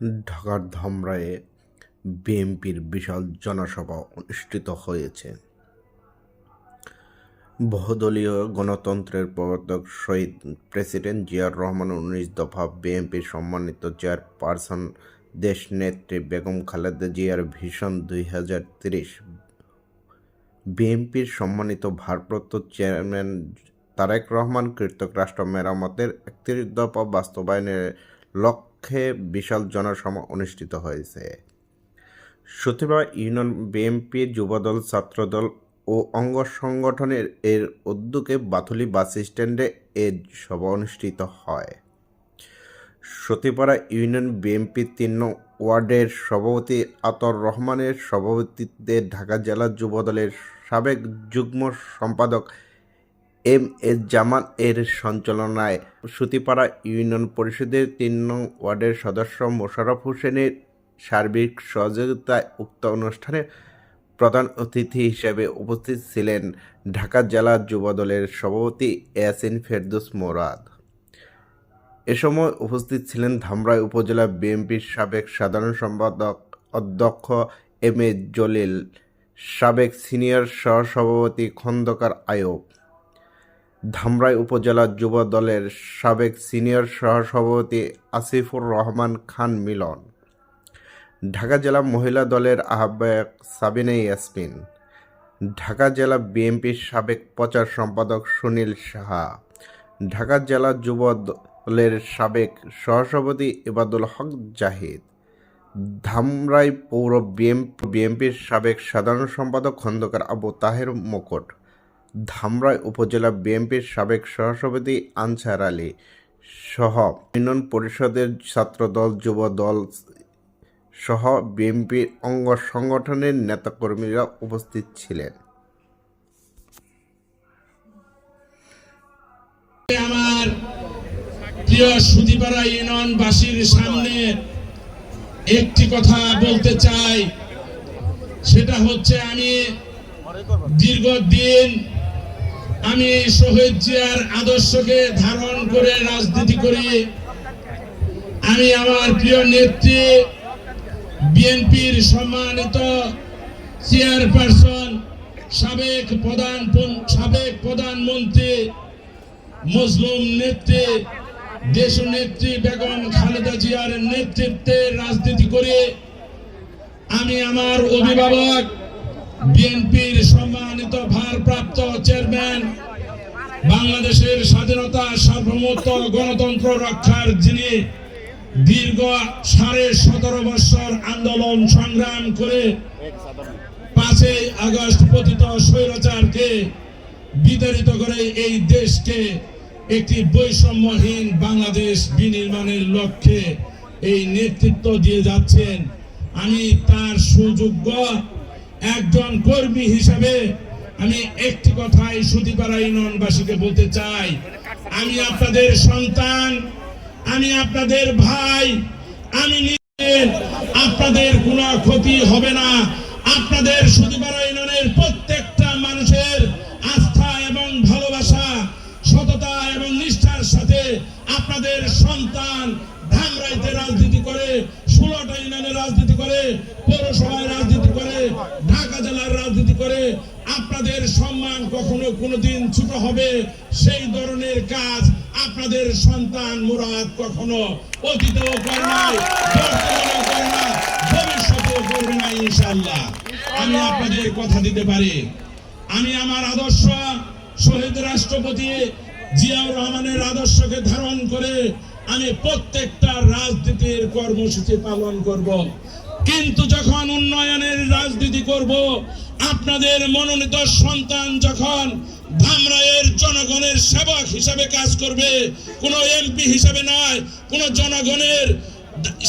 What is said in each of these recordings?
ঢাকার ধামরায়ে বিএনপির বিশাল জনসভা অনুষ্ঠিত হয়েছে। বহুদলীয় গণতন্ত্রের প্রবর্তক শহীদ প্রেসিডেন্ট জিয়াউর রহমান উনিশ দফা বিএনপির সম্মানিত চেয়ারপারসন দেশনেত্রী বেগম খালেদা জিয়ার ভীষণ দুই হাজার তিরিশ। বিএনপির সম্মানিত ভারপ্রাপ্ত চেয়ারম্যান তারেক রহমান কৃতক রাষ্ট্র মেরামতের একত্রিশ দফা বাস্তবায়নের লক্ষ্যে বিশাল জনসভা অনুষ্ঠিত হয়েছে। শুক্রবার ইউনিয়ন বিএনপি, যুবদল, ছাত্রদল ও অঙ্গ সংগঠনের এর উদ্যোগে বাথুলি বাস স্ট্যান্ডে এ সভা অনুষ্ঠিত হয়। সতীপাড়া ইউনিয়ন বিএনপি তিন ওয়ার্ডের সভাপতি আতর রহমানের সভাপতিত্বে ঢাকা জেলা যুবদলের সাবেক যুগ্ম সম্পাদক এম এস জামান এর সঞ্চালনায় সুতিপাড়া ইউনিয়ন পরিষদের তিন নং ওয়ার্ডের সদস্য মোশাররফ হোসেনের সার্বিক সহযোগিতায় উক্ত অনুষ্ঠানে প্রধান অতিথি হিসেবে উপস্থিত ছিলেন ঢাকা জেলা যুবদলের সভাপতি ইয়াসিন ফেরদৌস মোরাদ। এ সময় উপস্থিত ছিলেন ধামরাই উপজেলা বিএনপির সাবেক সাধারণ সম্পাদক অধ্যক্ষ এম এ জলিল, সাবেক সিনিয়র সহসভাপতি খন্দকার আয়ব ধামরাই উপজেলা যুব দলের সাবেক সিনিয়র সহসভাপতি আসিফুর রহমান খান মিলন, ঢাকা জেলা মহিলা দলের আহ্বায়ক সাবিনা ইয়াসমিন, ঢাকা জেলা বিএনপির সাবেক প্রচার সম্পাদক সুনীল সাহা, ঢাকা জেলা যুব দলের সাবেক সহসভাপতি ইবাদুল হক জাহিদ, ধামরাই পৌর বিএম, বিএনপির সাবেক সাধারণ সম্পাদক খন্দকার আবু তাহের মুকুট ধামরাই উপজেলা বিএনপির সাবেক সহসভাপতি আনসার আলী সহ ইউনিয়ন পরিষদের ছাত্রদল যুব দল সহ বিএনপির অঙ্গ সংগঠনের নেতাকর্মীরা উপস্থিত ছিলেন। আমার প্রিয় সুদীপাড়া সামনে একটি কথা বলতে চাই। সেটা হচ্ছে আমি দীর্ঘদিন আমি শহীদ জিয়ার আদর্শকে ধারণ করে রাজনীতি করি। আমি আমার প্রিয় নেত্রী, বিএনপির সম্মানিত চেয়ারপারসন, সাবেক প্রধান সাবেক প্রধানমন্ত্রী, মজলুম নেত্রী, দেশ নেত্রী বেগম খালেদা জিয়ার নেতৃত্বে রাজনীতি করে। আমি আমার অভিভাবক, বিএনপির সম্মানিত ভারপ্রাপ্ত স্বাধীনতা সার্বভৌমত্ব গণতন্ত্র রক্ষার যিনি দীর্ঘ সাড়ে সতেরো বছর আন্দোলন সংগ্রাম করে পাঁচই আগস্ট পতিত স্বৈরাচারকে বিতাড়িত করে এই দেশকে একটি বৈষম্যহীন বাংলাদেশ বিনির্মাণের লক্ষ্যে এই নেতৃত্ব দিয়ে যাচ্ছেন। আমি তার সুযোগ্য একজন কর্মী হিসাবে আমি একটি কথাই সুদীপাড়া ইউনিয়নবাসীকে বলতে চাই। আমি আপনাদের সন্তান, আমি আপনাদের ভাই, আমি আপনাদের কোনো ক্ষতি হবে না। আপনাদের সুদীপাড়া ইউনিয়নের প্রত্যেকটা মানুষের আস্থা এবং ভালোবাসা, সততা এবং নিষ্ঠার সাথে আপনাদের সন্তান ধামরাইতে রাজনীতি করে ষোলোটা ইউনিয়নে রাজনীতি করে, পৌরসভায় রাজনীতি করে, ঢাকা জেলার রাজনীতি করে আপনাদের সম্মান কখনো কোনোদিন ছোট হবে। সেই ধরনের কাজ আপনাদের সন্তান মুরাদ কখনো অতীতেও করে নাই, বর্তমানেও করে না ভবিষ্যতেও করবে না ইনশাল্লাহ আমি আপনাদের কথা দিতে পারি। আমি আমার আদর্শ শহীদ রাষ্ট্রপতি জিয়াউর রহমানের আদর্শকে ধারণ করে আমি প্রত্যেকটা রাজনীতির কর্মসূচি পালন করব। কিন্তু যখন উন্নয়নের রাজনীতি করব আপনাদের মনোনীত সন্তান যখন ধামরায়ের জনগণের সেবক হিসাবে কাজ করবে, কোনো এমপি হিসাবে নয়, কোনো জনগণের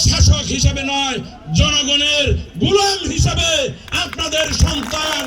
শাসক হিসাবে নয়, জনগণের গুলাম হিসাবে আপনাদের সন্তান